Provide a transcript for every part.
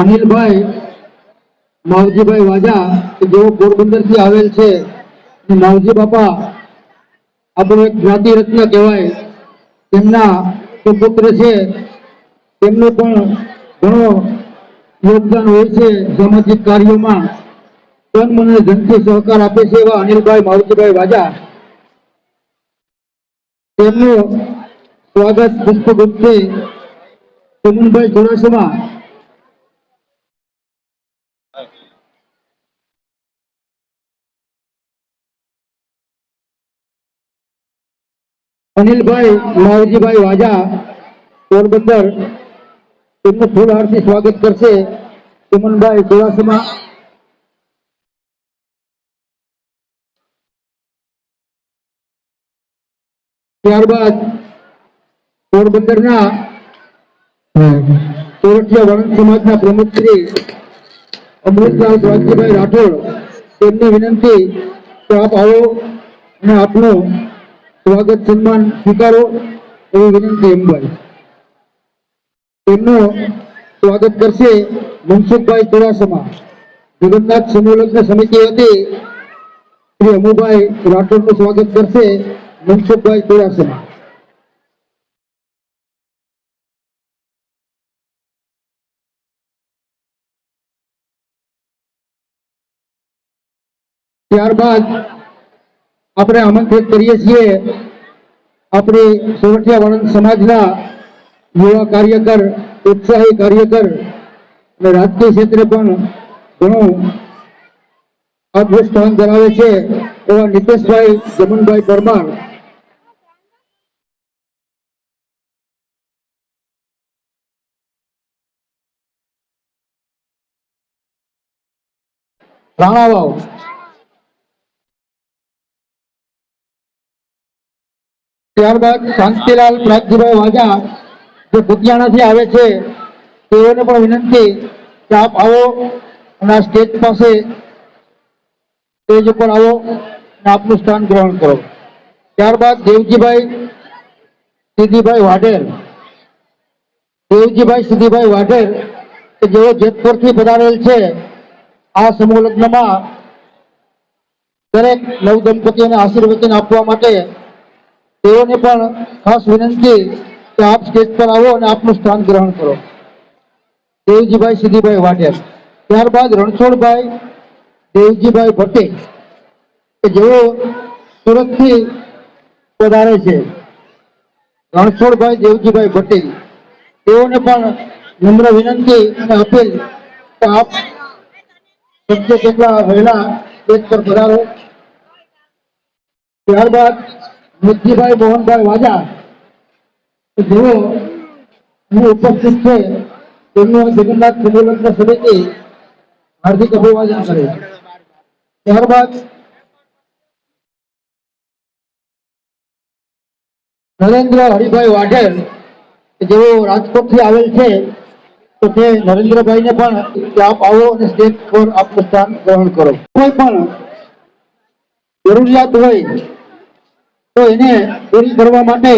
અનિલભાઈ, માવજીભાઈ વાજા, કે જેઓ પોરબંદરથી આવેલ છે માવજી બાપા આપણું એક જ્ઞાતિ કહેવાય. તેમના સુપુત્ર છે, તેમનું પણ ઘણો યોગદાન હોય છે સામાજિક કાર્યોમાં. તન મને ધનથી સહકાર આપે છે એવા અનિલભાઈ, માવજીભાઈ વાજા. તેમનું સ્વાગત પુષ્પગુપ્તે સુમનભાઈ ચોરાસમાં અનિલભાઈ માવજીભાઈ વાજા પોરબંદર તેમનું ફૂલહારથી સ્વાગત કરશે ચમનભાઈ ચોરાસમાં ત્યારબાદ પોરબંદરના સોરઠિયા વણંદ સમાજના પ્રમુખ શ્રી અમૃતલાલ સ્વાતિભાઈ રાઠોડ, તેમની વિનંતી કે આપ આવો અને આપનું સ્વાગત સન્માન સ્વીકારો એવી વિનંતી એમભાઈ તેમનું સ્વાગત કરશે મનસુખભાઈ ચુડાસમા. જગન્નાથ સમૂહલગ્ન સમિતિ હતી શ્રી અમુભાઈ રાઠોડનું સ્વાગત કરશે મનસુખભાઈ ચુડાસમા. ત્યારબાદ આપણે આમંત્રિત કરીએ છીએ આપણે સોરઠિયા વણંદ સમાજના યુવા કાર્યકર, ઉત્સાહી કાર્યકર અને રાજકીય ક્ષેત્રે પણ ઘણું અદભુત સ્થાન ધરાવે છે એવા નીતેશભાઈ જમનભાઈ પરમાર. રાણાવાવ. ત્યારબાદ શાંતિલાલ પ્રાગજીભાઈ વાજા જે કુતિયાણાથી આવે છે, તેઓને પણ વિનંતી કે આપ આવો અને આ સ્ટેજ પાસે સ્ટેજ ઉપર આવો અને આપનું સ્થાન ગ્રહણ કરો. ત્યારબાદ દેવજીભાઈ સિદ્ધિભાઈ વાઢેર. દેવજીભાઈ સિદ્ધિભાઈ વાઢેર, કે જેઓ જેતપુરથી પધારેલ છે, આ સમૂહ લગ્નમાં દરેક નવ દંપતીઓને આશીર્વચન આપવા માટે તેઓને પણ ખાસ વિનંતી કે આપ સ્ટેજ પર આવો અને આપનું સ્થાન ગ્રહણ કરો. દેવજીભાઈ સિદ્ધિભાઈ વાઢિયા ત્યારબાદ રણછોડભાઈ દેવજીભાઈ ભટ્ટે, કે જેઓ સુરતથી પધારે છે. રણછોડભાઈ દેવજીભાઈ ભટ્ટે, તેઓને પણ નમ્ર વિનંતી અને અપીલ કે આપ શક્ય તેટલા વહેલા સ્ટેજ પર પધારો. ત્યારબાદ મુક્તિભાઈ મોહનભાઈ વાજા જેઓ ઉપસ્થિત છે, તેમનું જગન્નાથ સંમેલન સમિતિ હાર્દિક અભિવાદન કરે. ત્યારબાદ નરેન્દ્ર હરિભાઈ વાઢેર જેઓ રાજકોટથી આવેલ છે, તો તે નરેન્દ્રભાઈને પણ આપ આવો અને સ્ટેજ પર આપનું સ્થાન ગ્રહણ કરો. કોઈ પણ જરૂરિયાત હોય તો એને પૂરી કરવા માટે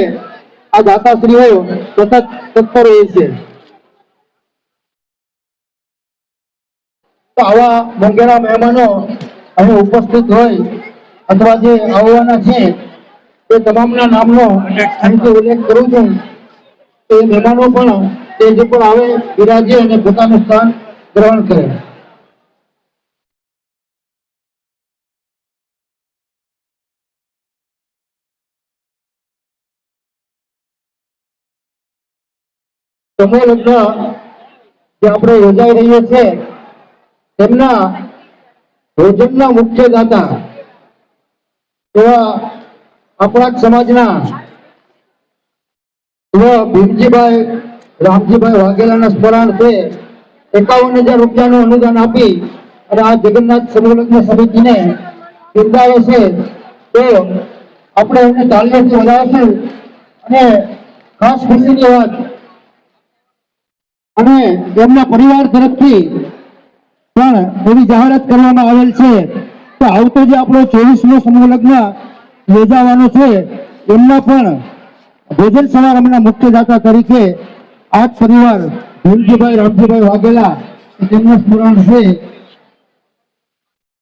આ દાતાશ્રીઓ સતત તત્પર હોય છે. તો આવા મોંઘેરા મહેમાનો અહીં ઉપસ્થિત હોય અથવા જે આવવાના છે, એ તમામના નામનો અહીંથી ઉલ્લેખ કરું છું. તો એ મહેમાનો પણ તે જે પણ આવે બિરાજે અને પોતાનું સ્થાન ગ્રહણ કરે. સમૂહ જે આપણે યોજાઈ રહ્યો છે, તેમના ભોજનના મુખ્ય દાતા એવા આપણા સમાજના ભીમજીભાઈ, રામજીભાઈ વાઘેલાના સ્મરણાર્થે એકાવન હજાર રૂપિયાનું અનુદાન આપી અને આ જગન્નાથ સમૂહલગ્ન સમિતિને બિરદાવે છે, તો આપણે એમને તાલીઓથી વધારશું અને ખાસ ખુશીની વાત અને એમના પરિવાર તરફથી પણ એવી જાહેરાત કરવામાં આવેલ છે કે આવતો જે આપણો ચોવીસમો સમૂહ યોજાવાનો છે, એમના પણ ભોજન સમારંભના મુખ્ય દાતા તરીકે આ જ પરિવાર ભીમજીભાઈ રામજીભાઈ વાઘેલા તેમનું સ્મરણ છે.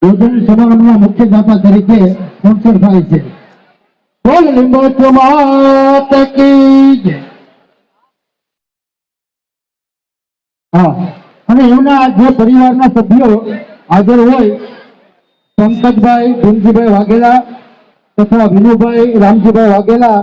ભોજન સમારંભના મુખ્ય દાતા તરીકે સ્પોન્સર થાય છે. બોલ લીંબોચ માત કી જય. હા. અને એમના જે પરિવારના સભ્યો હાજર હોય, પંકજભાઈ, ભીમજીભાઈ વાઘેલા તથા વિનુભાઈ, રામજીભાઈ વાઘેલા